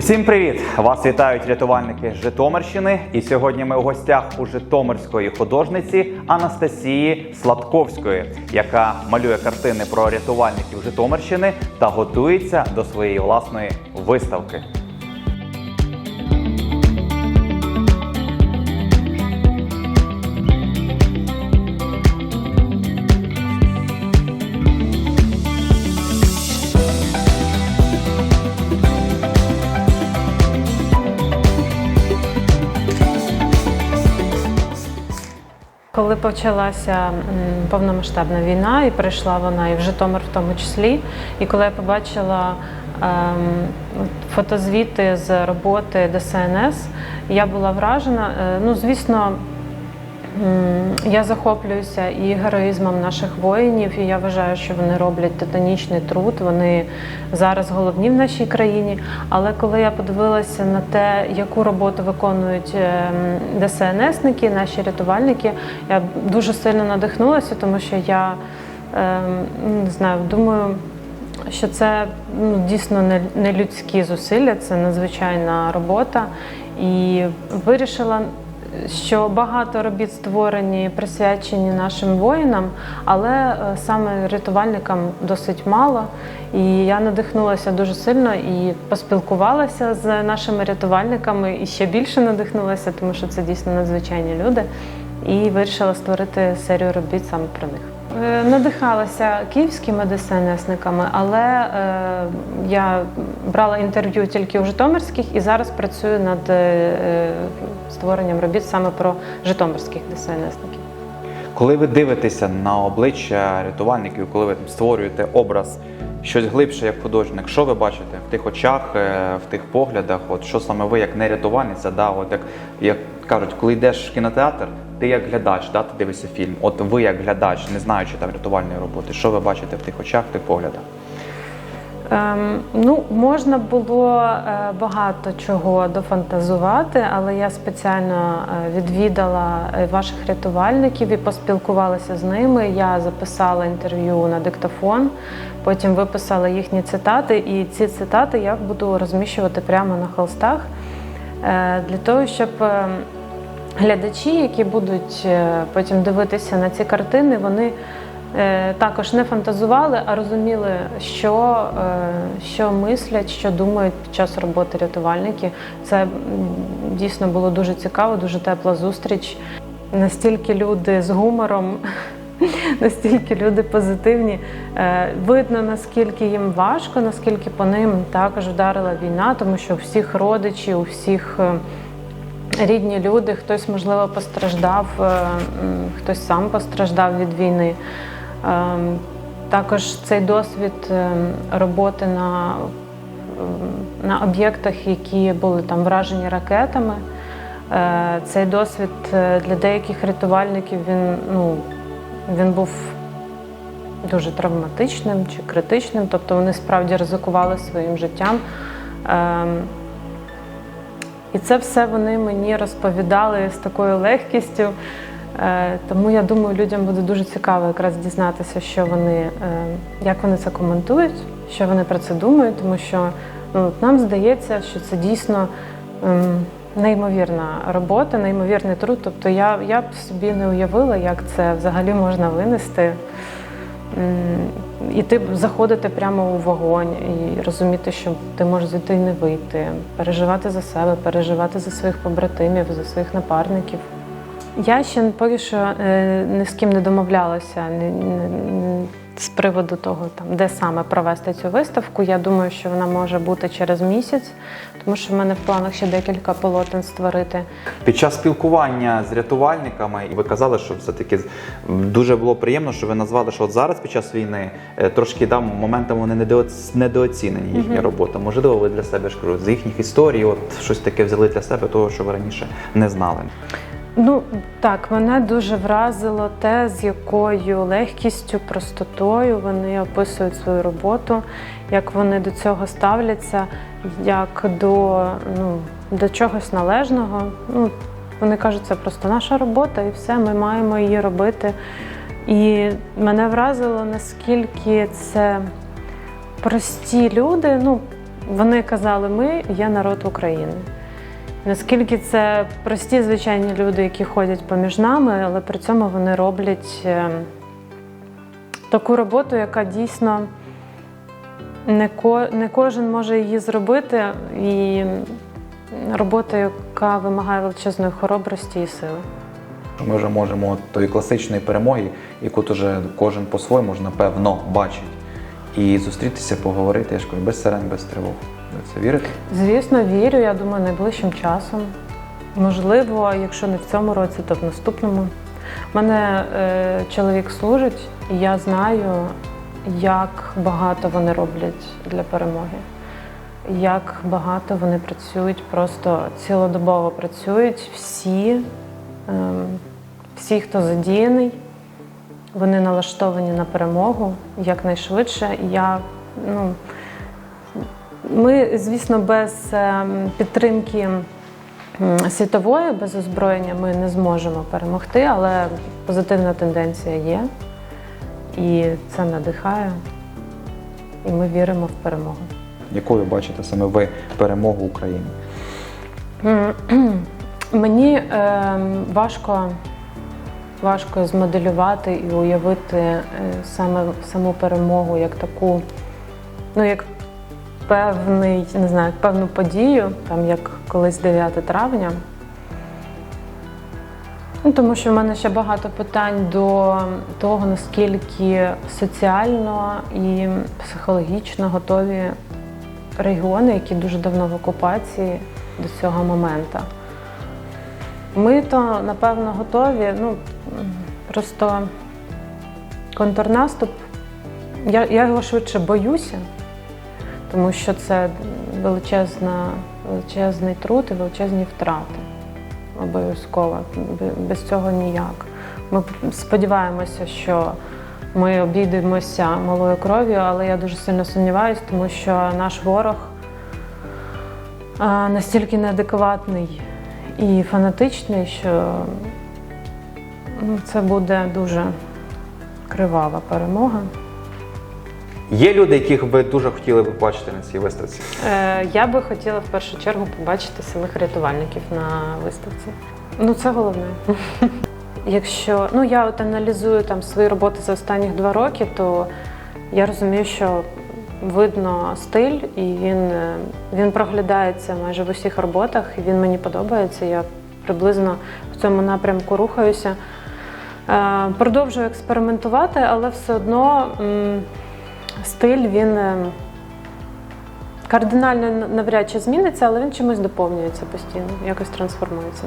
Усім привіт! Вас вітають рятувальники Житомирщини. І сьогодні ми у гостях у Житомирської художниці Анастасії Сладковської, яка малює картини про рятувальників Житомирщини та готується до своєї власної виставки. Почалася повномасштабна війна, і прийшла вона і в Житомир в тому числі, і коли я побачила ем, фотозвіти з роботи ДСНС, я була вражена. Е, Ну, звісно, я захоплююся і героїзмом наших воїнів, і я вважаю, що вони роблять титанічний труд. Вони зараз головні в нашій країні. Але коли я подивилася на те, яку роботу виконують ем, ДСНСники, наші рятувальники, я дуже сильно надихнулася, тому що я ем, не знаю, думаю. Що це ну, дійсно не людські зусилля, це надзвичайна робота. І вирішила, що багато робіт створені, присвячені нашим воїнам, але е, саме рятувальникам досить мало. І я надихнулася дуже сильно і поспілкувалася з нашими рятувальниками, і ще більше надихнулася, тому що це дійсно надзвичайні люди. І вирішила створити серію робіт саме про них. Е, Надихалася київськими ДСНСниками, але е, я брала інтерв'ю тільки у Житомирських і зараз працюю над е, створенням робіт саме про житомирських ДСНСників. Коли ви дивитеся на обличчя рятувальників, коли ви створюєте образ щось глибше як художник, що ви бачите в тих очах, е, в тих поглядах? От що саме ви як не рятувальниця, да, от як, як кажуть, коли йдеш в кінотеатр, ти як глядач, да, ти дивишся фільм. От ви як глядач, не знаючи там рятувальної роботи, що ви бачите в тих очах, в тих поглядах? Ем, ну, можна було е, багато чого дофантазувати, але я спеціально е, відвідала е, ваших рятувальників і поспілкувалася з ними. Я записала інтерв'ю на диктофон, потім виписала їхні цитати, і ці цитати я буду розміщувати прямо на холстах для того, щоб. Глядачі, які будуть потім дивитися на ці картини, вони також не фантазували, а розуміли, що, е, що мислять, що думають під час роботи рятувальники. Це дійсно було дуже цікаво, дуже тепла зустріч. Настільки люди з гумором, настільки люди позитивні. Е, Видно, наскільки їм важко, наскільки по ним також вдарила війна, тому що у всіх родичів, у всіх. е, рідні люди, хтось, можливо, постраждав, е, хтось сам постраждав від війни. Ем, Також цей досвід е, роботи на, на об'єктах, які були там вражені ракетами. е, Цей досвід е, для деяких рятувальників він, ну, він був дуже травматичним чи критичним, тобто вони справді ризикували своїм життям. Ем, і це все вони мені розповідали з такою легкістю. Е, Тому я думаю, людям буде дуже цікаво якраз дізнатися, що вони, е, як вони це коментують, що вони про це думають, тому що ну, нам здається, що це дійсно ем, неймовірна робота, неймовірний труд. Тобто я, я б собі не уявила, як це взагалі можна винести. І ти заходити прямо у вогонь і розуміти, що ти можеш звідти не вийти, переживати за себе, переживати за своїх побратимів, за своїх напарників. Я ще поки що е, ні з ким не домовлялася з приводу того, там, де саме провести цю виставку. Я думаю, що вона може бути через місяць, тому що в мене в планах ще декілька полотен створити. Під час спілкування з рятувальниками ви казали, що все-таки дуже було приємно, що ви назвали, що от зараз під час війни е, трошки да, моментами вони недооц- недооцінені їхня робота. Можливо, ви для себе ж кажу, з їхніх історій, от щось таке взяли для себе, того, що ви раніше не знали. Ну так, мене дуже вразило те, з якою легкістю, простотою вони описують свою роботу, як вони до цього ставляться, як до, ну, до чогось належного. Ну, вони кажуть, це просто наша робота, і все, ми маємо її робити. І мене вразило, наскільки це прості люди. Ну, Вони казали, ми є народ України. Наскільки це прості звичайні люди, які ходять поміж нами, але при цьому вони роблять е, таку роботу, яка дійсно не, ко, не кожен може її зробити, і робота, яка вимагає величезної хоробрості і сили. Ми вже можемо от тої класичної перемоги, яку вже кожен по-своєму ж, напевно бачить. І зустрітися, поговорити, я ж кажу, без сирен, без тривог. Ви це вірите? Звісно, вірю. Я думаю, найближчим часом. Можливо, якщо не в цьому році, то в наступному. У мене е, чоловік служить, і я знаю, як багато вони роблять для перемоги, як багато вони працюють, просто цілодобово працюють всі, ем, всі, хто задіяний, вони налаштовані на перемогу якнайшвидше. Я, ну, ми, звісно, без ем, підтримки світової, без озброєння ми не зможемо перемогти, але позитивна тенденція є. І це надихає, і ми віримо в перемогу. Якою бачите саме ви перемогу України? Мені ем, важко, важко змоделювати і уявити е, саме саму перемогу як таку, ну як певний, не знаю, як певну подію, там як колись 9 травня. Ну, тому що в мене ще багато питань до того, наскільки соціально і психологічно готові регіони, які дуже давно в окупації до цього моменту. Ми то, напевно, готові. Ну, просто контрнаступ, я, я його швидше боюся, тому що це величезна, величезний труд і величезні втрати. Обов'язково. Без цього ніяк. Ми сподіваємося, що ми обійдемося малою кров'ю, але я дуже сильно сумніваюся, тому що наш ворог настільки неадекватний і фанатичний, що ну, це буде дуже кривава перемога. Є люди, яких ви дуже хотіли б бачити на цій виставці? Е, я би хотіла в першу чергу побачити самих рятувальників на виставці. Ну, це головне. Якщо ну я от аналізую там свої роботи за останні два роки, то я розумію, що видно стиль, і він, е, він проглядається майже в усіх роботах, і він мені подобається. Я приблизно в цьому напрямку рухаюся. Е, Продовжую експериментувати, але все одно стиль він е, кардинально навряд чи зміниться, але він чимось доповнюється постійно, якось трансформується.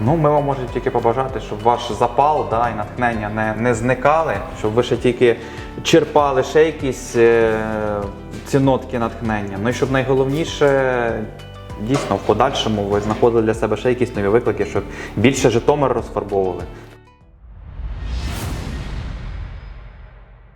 Ну, ми вам можемо тільки побажати, щоб ваш запал да, і натхнення не, не зникали, щоб ви ще тільки черпали ще якісь е, ці нотки натхнення. Ну і щоб найголовніше, дійсно, в подальшому ви знаходили для себе ще якісь нові виклики, щоб більше Житомир розфарбовували,